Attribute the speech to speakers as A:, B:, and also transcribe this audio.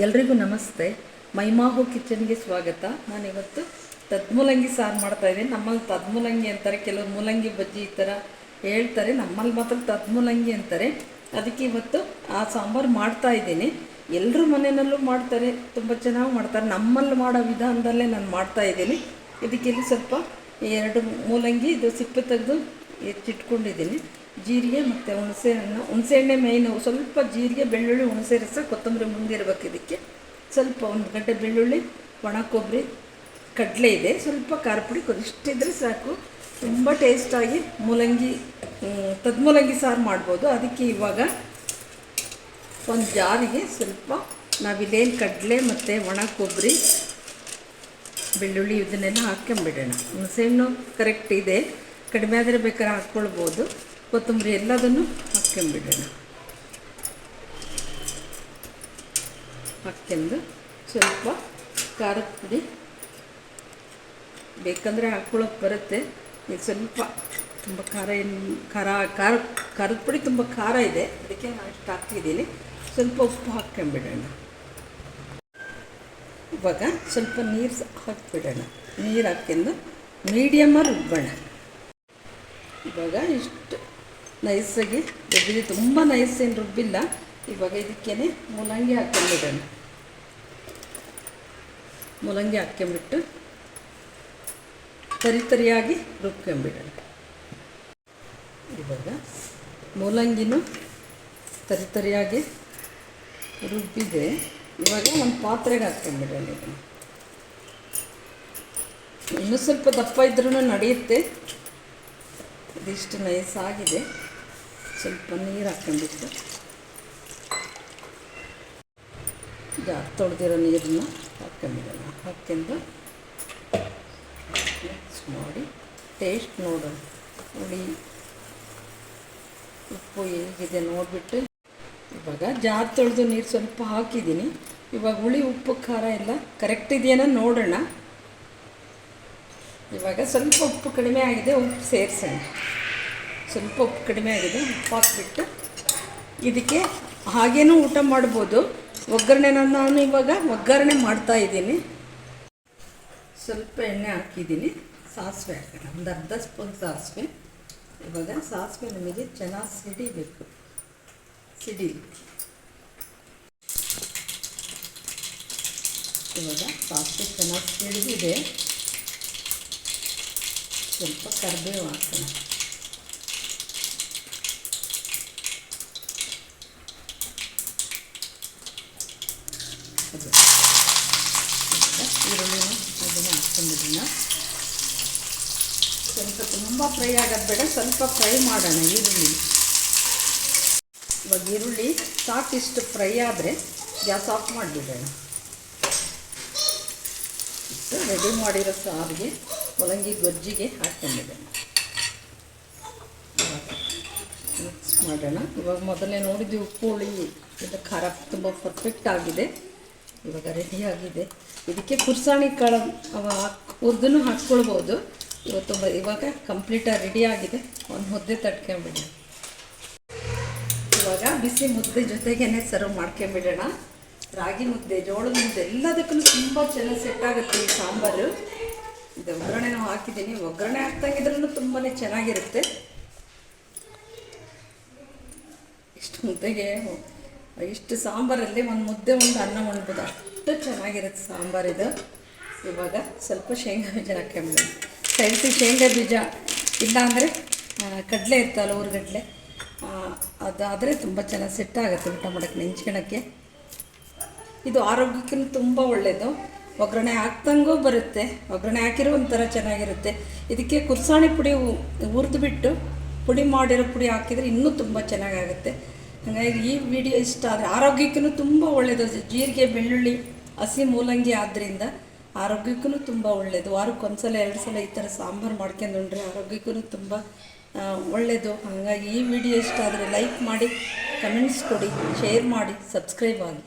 A: ಎಲ್ರಿಗೂ ನಮಸ್ತೆ. ಮೈಮಾಹು ಕಿಚನ್ಗೆ ಸ್ವಾಗತ. ನಾನಿವತ್ತು ತದ್ಮೂಲಂಗಿ ಸಾರು ಮಾಡ್ತಾ ಇದ್ದೀನಿ. ನಮ್ಮಲ್ಲಿ ತದ್ಮೂಲಂಗಿ ಅಂತಾರೆ. ಕೆಲವರು ಮೂಲಂಗಿ ಬಜ್ಜಿ ಈ ಥರ ಹೇಳ್ತಾರೆ. ನಮ್ಮಲ್ಲಿ ಮಾತ್ರ ತದ್ಮೂಲಂಗಿ ಅಂತಾರೆ. ಅದಕ್ಕೆ ಇವತ್ತು ಆ ಸಾಂಬಾರು ಮಾಡ್ತಾ ಇದ್ದೀನಿ. ಎಲ್ಲರೂ ಮನೆಯಲ್ಲೂ ಮಾಡ್ತಾರೆ. ತುಂಬ ಚೆನ್ನಾಗಿ ಮಾಡ್ತಾರೆ. ನಮ್ಮಲ್ಲಿ ಮಾಡೋ ವಿಧಾನದಲ್ಲೇ ನಾನು ಮಾಡ್ತಾ ಇದ್ದೀನಿ. ಇದಕ್ಕೆ ಸ್ವಲ್ಪ ಎರಡು ಮೂಲಂಗಿ ಇದು ಸಿಪ್ಪೆ ತೆಗೆದು ಹೆಚ್ಚಿಟ್ಕೊಂಡಿದ್ದೀನಿ ಜೀರಿಗೆ ಮತ್ತು ಹುಣಸೆ ಹಣ್ಣು ಹುಣಸೆ ಎಣ್ಣೆ ಮೇಯ್ನು ಸ್ವಲ್ಪ ಜೀರಿಗೆ, ಬೆಳ್ಳುಳ್ಳಿ, ಹುಣಸೆ ರಸ, ಕೊತ್ತಂಬರಿ ಮುಂದಿರ್ಬೇಕು ಇದಕ್ಕೆ. ಸ್ವಲ್ಪ ಒಂದು ಗಂಟೆ ಬೆಳ್ಳುಳ್ಳಿ, ಒಣ ಕೊಬ್ಬರಿ, ಕಡಲೆ ಇದೆ. ಸ್ವಲ್ಪ ಖಾರ ಪುಡಿ ಇಷ್ಟಿದ್ರೆ ಸಾಕು. ತುಂಬ ಟೇಸ್ಟಾಗಿ ಮೂಲಂಗಿ ತದ್ಮೂಲಂಗಿ ಸಾರು ಮಾಡ್ಬೋದು. ಅದಕ್ಕೆ ಇವಾಗ ಒಂದು ಜಾರಿಗೆ ಸ್ವಲ್ಪ ನಾವಿಲ್ಲೇನು ಕಡಲೆ ಮತ್ತು ಒಣ ಕೊಬ್ಬರಿ, ಬೆಳ್ಳುಳ್ಳಿ ಇದನ್ನೆಲ್ಲ ಹಾಕ್ಕೊಂಬಿಡೋಣ. ಹುಣಸೆಹಣ್ಣು ಕರೆಕ್ಟ್ ಇದೆ. ಕಡಿಮೆ ಆದರೆ ಬೇಕಾದ್ರೆ ಹಾಕ್ಕೊಳ್ಬೋದು. ಕೊತ್ತಂಬರಿ ಎಲ್ಲದನ್ನು ಹಾಕ್ಕೊಂಡ್ಬಿಡೋಣ. ಹಾಕ್ಕೊಂಡು ಸ್ವಲ್ಪ ಖಾರದ ಪುಡಿ ಬೇಕಂದರೆ ಹಾಕ್ಕೊಳ್ಳೋಕೆ ಬರುತ್ತೆ. ಈಗ ಸ್ವಲ್ಪ ತುಂಬ ಖಾರ ಏನು ಖಾರ ಖಾರ ಖಾರದ ಪುಡಿ ತುಂಬ ಖಾರ ಇದೆ. ಅದಕ್ಕೆ ನಾನು ಇಷ್ಟು ಹಾಕ್ತಿದ್ದೀನಿ. ಸ್ವಲ್ಪ ಉಪ್ಪು ಹಾಕ್ಕೊಂಡ್ಬಿಡೋಣ. ಇವಾಗ ಸ್ವಲ್ಪ ನೀರು ಹಾಕ್ಬಿಡೋಣ. ನೀರು ಹಾಕ್ಕೊಂಡು ಮೀಡಿಯಮ್ಮ ರುಬ್ಬೋಣ. ಇವಾಗ ಇಷ್ಟು ನೈಸಾಗಿ ರುಬ್ಬಿದೆ ತುಂಬ ನೈಸ್ ಏನು ರುಬ್ಬಿಲ್ಲ. ಇವಾಗ ಇದಕ್ಕೇ ಮೂಲಂಗಿ ಹಾಕ್ಕೊಂಬಿಡೋಣ ಮೂಲಂಗಿ ಹಾಕ್ಕೊಂಬಿಟ್ಟು ತರಿ ತರಿಯಾಗಿ ರುಬ್ಕೊಂಬಿಡೋಣ ಇವಾಗ ಮೂಲಂಗಿನೂ ತರಿ ತರಿಯಾಗಿ ರುಬ್ಬಿದೆ. ಇವಾಗ ಒಂದು ಪಾತ್ರೆಗೆ ಹಾಕ್ಕೊಂಬಿಡೋಣ ಇದನ್ನು. ಇನ್ನೂ ಸ್ವಲ್ಪ ದಪ್ಪ ಇದ್ರೂ ನಡೆಯುತ್ತೆ. ಇದಿಷ್ಟು ನೈಸ್ ಆಗಿದೆ. ಸ್ವಲ್ಪ ನೀರು ಹಾಕ್ಕೊಂಡ್ಬಿಟ್ಟು ಜಾರ್ ತೊಳೆದಿರೋ ನೀರನ್ನ ಹಾಕ್ಕೊಂಬಿಡೋಣ ಹಾಕ್ಕೊಂಡು ಮಿಕ್ಸ್ ಮಾಡಿ ಟೇಸ್ಟ್ ನೋಡೋಣ. ಹುಳಿ ಉಪ್ಪು ಹೇಗಿದೆ ನೋಡಿಬಿಟ್ಟು. ಇವಾಗ ಜಾರ್ ತೊಳೆದು ನೀರು ಸ್ವಲ್ಪ ಹಾಕಿದ್ದೀನಿ. ಇವಾಗ ಹುಳಿ, ಉಪ್ಪು, ಖಾರ ಎಲ್ಲ ಕರೆಕ್ಟ್ ಇದೆಯೇನೋ ನೋಡೋಣ. ಇವಾಗ ಸ್ವಲ್ಪ ಉಪ್ಪು ಕಡಿಮೆ ಆಗಿದೆ, ಉಪ್ಪು ಸೇರಿಸೋಣ. ಸ್ವಲ್ಪ ಉಪ್ಪು ಕಡಿಮೆ ಆಗಿದೆ, ಉಪ್ಪು ಹಾಕ್ಬಿಟ್ಟು ಇದಕ್ಕೆ ಹಾಗೇನೂ ಊಟ ಮಾಡ್ಬೋದು. ಒಗ್ಗರಣೆನ ನಾನು ಇವಾಗ ಒಗ್ಗರಣೆ ಮಾಡ್ತಾ ಇದ್ದೀನಿ. ಸ್ವಲ್ಪ ಎಣ್ಣೆ ಹಾಕಿದ್ದೀನಿ, ಸಾಸಿವೆ ಹಾಕೋಣ. ಒಂದು ಅರ್ಧ ಸ್ಪೂನ್ ಸಾಸಿವೆ. ಇವಾಗ ಸಾಸಿವೆ ನಮಗೆ ಚೆನ್ನಾಗಿ ಸಿಡಿಬೇಕು. ಸಿಡಿ. ಇವಾಗ ಸಾಸಿವೆ ಚೆನ್ನಾಗಿ ಸಿಡಿದಿದೆ. ಸ್ವಲ್ಪ ಕರಿಬೇವು ಹಾಕೋಣ. ಅದು. ಈರುಳ್ಳಿನ ಅದನ್ನು ಹಾಕ್ಕೊಂಡಿದ್ದೀನಿ. ಸ್ವಲ್ಪ ತುಂಬ ಫ್ರೈ ಆಗೋದು ಬೇಡ, ಸ್ವಲ್ಪ ಫ್ರೈ ಮಾಡೋಣ ಈರುಳ್ಳಿ. ಇವಾಗ ಈರುಳ್ಳಿ ಸಾಕಿಷ್ಟು ಫ್ರೈ ಆದರೆ ಗ್ಯಾಸ್ ಆಫ್ ಮಾಡಿಬಿಡೋಣ. ರೆಡಿ ಮಾಡಿರೋ ಸಾರಿಗೆ ಮೂಲಂಗಿ ಗೊಜ್ಜಿಗೆ ಹಾಕ್ಕೊಂಡಿದ್ದೇನೆ. ಮಿಕ್ಸ್ ಮಾಡೋಣ. ಇವಾಗ ಮೊದಲೇ ನೋಡಿದ್ವಿ ಉಪ್ಪು ಹುಳಿ, ಇದು ಖಾರ ತುಂಬ ಪರ್ಫೆಕ್ಟ್ ಆಗಿದೆ. ಇವಾಗ ರೆಡಿ ಆಗಿದೆ. ಇದಕ್ಕೆ ಕುರ್ಸಾಣಿ ಕಾಳು ಹುರಿದೂ ಹಾಕ್ಕೊಳ್ಬೋದು. ಇವತ್ತು ಇವಾಗ ಕಂಪ್ಲೀಟಾಗಿ ರೆಡಿ ಆಗಿದೆ. ಒಂದು ಮುದ್ದೆ ತಟ್ಕೊಂಬಿಡಿ ಇವಾಗ ಬಿಸಿ ಮುದ್ದೆ ಜೊತೆಗೇನೆ ಸರ್ವ್ ಮಾಡ್ಕೊಂಬಿಡೋಣ ರಾಗಿ ಮುದ್ದೆ, ಜೋಳದ ಮುದ್ದೆ ಎಲ್ಲದಕ್ಕೂ ತುಂಬ ಚೆನ್ನಾಗಿ ಸೆಟ್ ಆಗುತ್ತೆ ಈ ಸಾಂಬಾರು. ಇದು ಒಗ್ಗರಣೆ ನಾವು ಹಾಕಿದ್ದೀನಿ. ಒಗ್ಗರಣೆ ಹಾಕ್ತಾಗಿದ್ರೂ ತುಂಬಾ ಚೆನ್ನಾಗಿರುತ್ತೆ. ಇಷ್ಟು ಮುದ್ದೆಗೆ ಇಷ್ಟು ಸಾಂಬಾರಲ್ಲಿ ಒಂದು ಮುದ್ದೆ, ಒಂದು ಅನ್ನ ಉಣ್ಬೋದು. ಅಷ್ಟು ಚೆನ್ನಾಗಿರುತ್ತೆ ಸಾಂಬಾರಿದು ಇವಾಗ ಸ್ವಲ್ಪ ಶೇಂಗಾ ಬೀಜ ಹಾಕ್ಕೊಂಬಿಡಿ ಸೈಡ್ಸಿ ಶೇಂಗಾ ಬೀಜ. ಇಲ್ಲ ಅಂದರೆ ಕಡಲೆ ಇರ್ತಲ್ಲ ಊರುಗಡ್ಲೆ. ಅದಾದರೆ ತುಂಬ ಚೆನ್ನಾಗಿ ಸೆಟ್ ಆಗುತ್ತೆ ಊಟ ಮಾಡೋಕ್ಕೆ ನೆಂಚ್ಕೊಳಕ್ಕೆ ಇದು ಆರೋಗ್ಯಕ್ಕೂ ತುಂಬ ಒಳ್ಳೆಯದು ಒಗ್ಗರಣೆ ಹಾಕ್ದಂಗೂ ಬರುತ್ತೆ. ಒಗ್ಗರಣೆ ಹಾಕಿರೋ ಒಂಥರ ಚೆನ್ನಾಗಿರುತ್ತೆ. ಇದಕ್ಕೆ ಕುರ್ಸಾಣಿ ಪುಡಿ ಹುರಿದು ಬಿಟ್ಟು ಪುಡಿ ಮಾಡಿರೋ ಪುಡಿ ಹಾಕಿದರೆ ಇನ್ನೂ ತುಂಬ ಚೆನ್ನಾಗಾಗುತ್ತೆ. ಹಾಗಾಗಿ ಈ ವಿಡಿಯೋ ಇಷ್ಟ ಆದರೆ ಆರೋಗ್ಯಕ್ಕೂ ತುಂಬ ಒಳ್ಳೆಯದು ಜೀರಿಗೆ, ಬೆಳ್ಳುಳ್ಳಿ, ಹಸಿ ಮೂಲಂಗಿ ಆದ್ದರಿಂದ ಆರೋಗ್ಯಕ್ಕೂ ತುಂಬ ಒಳ್ಳೆಯದು ವಾರಕ್ಕೆ ಒಂದ್ಸಲ ಎರಡು ಸಲ ಈ ಥರ ಸಾಂಬಾರು ಮಾಡ್ಕೊಂಡು ಉಂಡ್ರೆ ಆರೋಗ್ಯಕ್ಕೂ ತುಂಬ ಒಳ್ಳೆಯದು ಹಾಗಾಗಿ ಈ ವಿಡಿಯೋ ಇಷ್ಟ ಆದರೆ ಲೈಕ್ ಮಾಡಿ ಕಮೆಂಟ್ಸ್ ಕೊಡಿ ಶೇರ್ ಮಾಡಿ ಸಬ್ಸ್ಕ್ರೈಬ್ ಆಗಿ.